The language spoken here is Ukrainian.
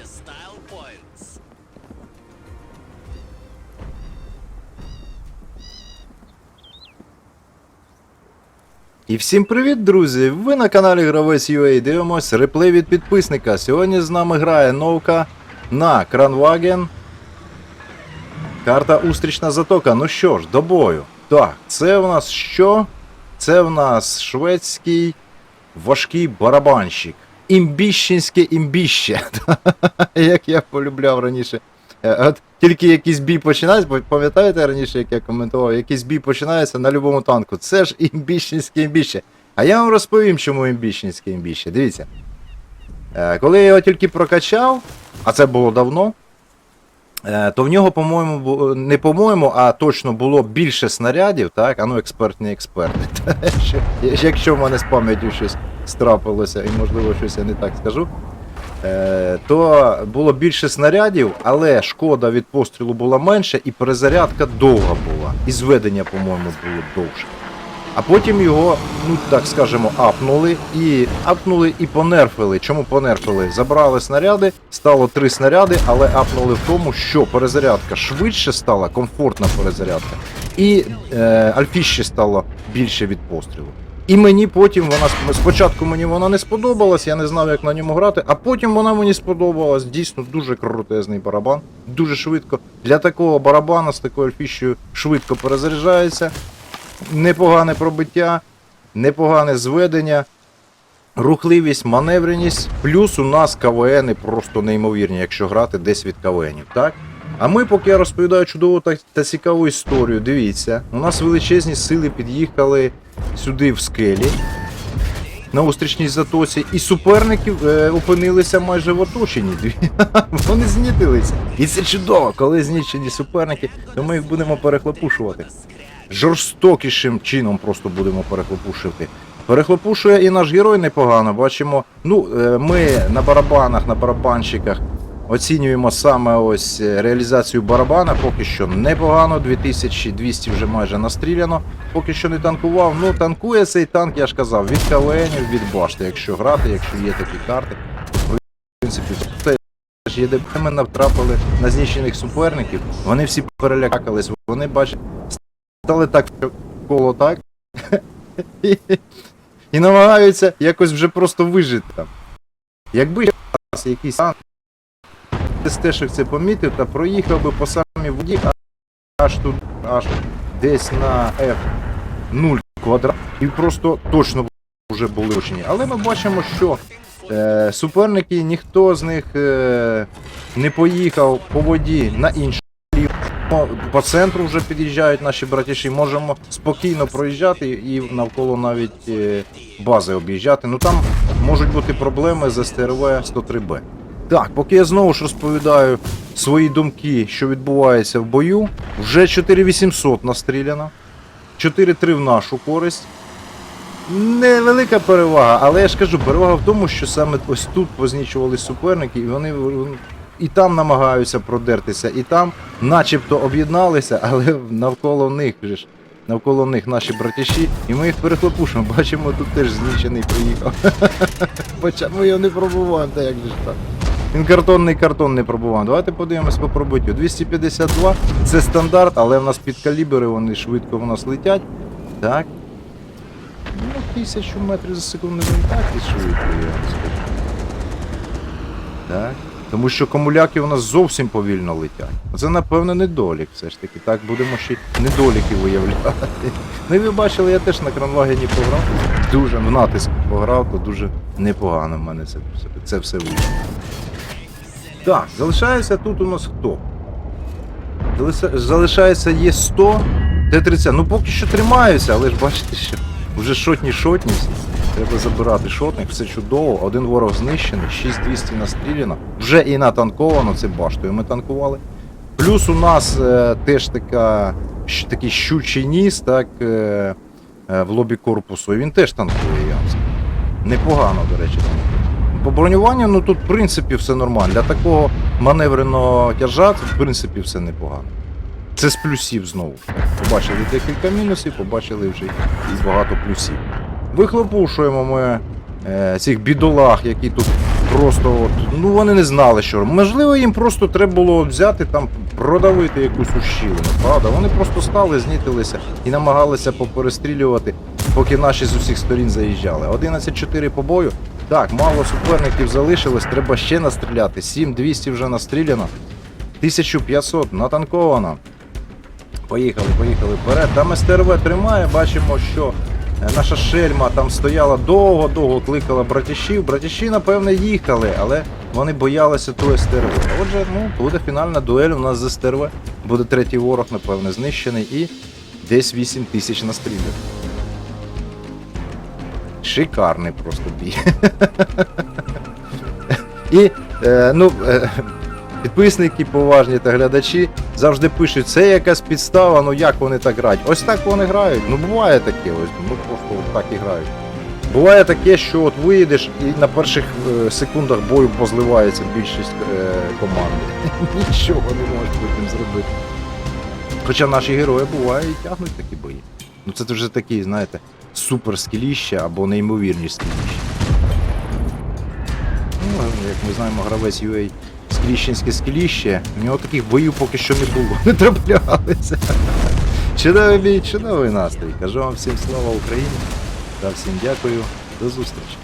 the style points. І всім привіт, друзі! Ви на каналі Гравець UA дивимось реплей від підписника. Сьогодні з нами грає новка на Кранваген. Карта Устрічна затока. Ну що ж, до бою. Так, це в нас що? Це в нас шведський важкий барабанщик. Імбіщенське імбіще. Як я полюбляв раніше. Е, От тільки якийсь бій починається, бо пам'ятаєте раніше, як я коментував, якийсь бій починається на будь-якому танку. Це ж імбіщенське імбіще. А я вам розповім, чому імбіщенське імбіще. Дивіться. Е, Коли я його тільки прокачав, а це було давно, то в нього, по-моєму, не по-моєму, а точно було більше снарядів, так? А ну, експерти. Та, Якщо в мене з пам'яттю щось страпилося, і можливо щось я не так скажу. Е, то було більше снарядів, але шкода від пострілу була менша, і перезарядка довга була. І зведення, по-моєму, було довше. А потім його, ну так скажемо, апнули і апнули і понерфили. Чому понерфили? Забрали снаряди, стало три снаряди, але апнули в тому, що перезарядка швидше стала, комфортна перезарядка, і е, альфіще стало більше від пострілу. І мені потім вона сп- спочатку мені вона не сподобалась, я не знав, як на ньому грати, а потім вона мені сподобалась. Дійсно дуже крутезний барабан, дуже швидко. Для такого барабана з такою альфіщею швидко перезаряджається. Непогане пробиття, непогане зведення, рухливість, маневреність. Плюс у нас КВНи просто неймовірні, якщо грати десь від КВНів, так? А ми, поки я розповідаю чудову та, та цікаву історію, дивіться, у нас величезні сили під'їхали сюди в скелі. На устрічній затоці, і суперники е, опинилися майже в оточенні. Вони знітилися. І це чудово, коли знічені суперники, то ми їх будемо перехлопушувати. Жорстокішим чином просто будемо перехлопушувати. Перехлопушує і наш герой непогано. Бачимо, ну, е, ми на барабанах, на барабанщиках оцінюємо саме ось е, реалізацію барабана. Поки що непогано, 2200 вже майже настріляно. Поки що не танкував. Ну, танкує цей танк, я ж казав, від КВНів, від башти, якщо грати, якщо є такі карти. В принципі, теж ЄДБ ми натрапили на знищених суперників. Вони всі перелякались, вони бачать, стали так коло так. І, намагаються якось вже просто вижити там. Якби зараз якийсь танк стежок це помітив та проїхав би по самій воді аж тут, аж десь на F0 квадрат, і просто точно вже були очені. Але ми бачимо, що е, суперники, ніхто з них е, не поїхав по воді на іншу. По центру вже під'їжджають наші братіші. Можемо спокійно проїжджати і навколо навіть е, бази об'їжджати. Ну там можуть бути проблеми з СТРВ 103Б. Так, поки я знову ж розповідаю свої думки, що відбувається в бою, вже 4800 настріляно, 4-3 в нашу користь. Невелика перевага, але я ж кажу, перевага в тому, що саме ось тут познічували суперники, і вони і там намагаються продертися, і там начебто об'єдналися, але навколо них же ж. Навколо них наші братіші, і ми їх перехлопушимо. Бачимо, тут теж знічений приїхав. Хоча ми його не пробуваємо, та як же ж так. Він картонний картон не пробував. Давайте подивимось по пробиттю. 252 це стандарт, але в нас під калібри вони швидко в нас летять. Так. Ну, тисячу метрів за секунду не так і швидко, я вам скажу. Так. Тому що комуляки у нас зовсім повільно летять. Це, напевно, недолік все ж таки. Так, будемо ще недоліки виявляти. Ну і ви бачили, я теж на кранвагені пограв. Дуже в натиск пограв, то дуже непогано в мене це, це все вийшло. Так, залишається тут у нас хто? Залишається є 100, Т-30. Ну поки що тримаюся, але ж бачите, що вже шотні шотні всі. Треба забирати шотних, все чудово. Один ворог знищений, 6200 настріляно. Вже і натанковано, це баштою ми танкували. Плюс у нас е, теж така, такий щучий ніс, так, е, е, в лобі корпусу. І він теж танкує, я. Непогано, до речі. По бронюванню, ну тут в принципі все нормально. Для такого маневреного тяжа, в принципі все непогано. Це з плюсів знову. Побачили декілька мінусів, побачили вже і багато плюсів. Вихлопушуємо ми е, цих бідолах, які тут просто от, ну вони не знали, що. Можливо, їм просто треба було взяти там, продавити якусь ущілину, правда? Вони просто стали, знітилися і намагалися поперестрілювати, поки наші з усіх сторін заїжджали. 11-4 по бою. Так, мало суперників залишилось, треба ще настріляти. 7200 вже настріляно. 1500 натанковано. Поїхали, поїхали вперед. Там СТРВ тримає, бачимо, що е, наша шельма там стояла довго-довго, кликала братішів. Братіші, напевне, їхали, але вони боялися ту СТРВ. Отже, ну, буде фінальна дуель у нас з СТРВ. Буде третій ворог, напевне, знищений і десь 8 тисяч настріляв. Шикарний просто бій. І, е, ну, е, підписники поважні та глядачі завжди пишуть, це якась підстава, ну як вони так грають. Ось так вони грають. Ну буває таке, ось, ну просто так і грають. Буває таке, що от виїдеш і на перших е, секундах бою позливається більшість е, команди. Нічого не можеш потім зробити. Хоча наші герої буває і тягнуть такі бої. Ну це вже такі, знаєте, супер скіліща або неймовірні скіліща. Ну, як ми знаємо, гравець UA скріщенське скіліще, у нього таких боїв поки що не було, не траплялися. Чудовий бій, чудовий настрій. Кажу вам всім слава Україні та всім дякую, до зустрічі.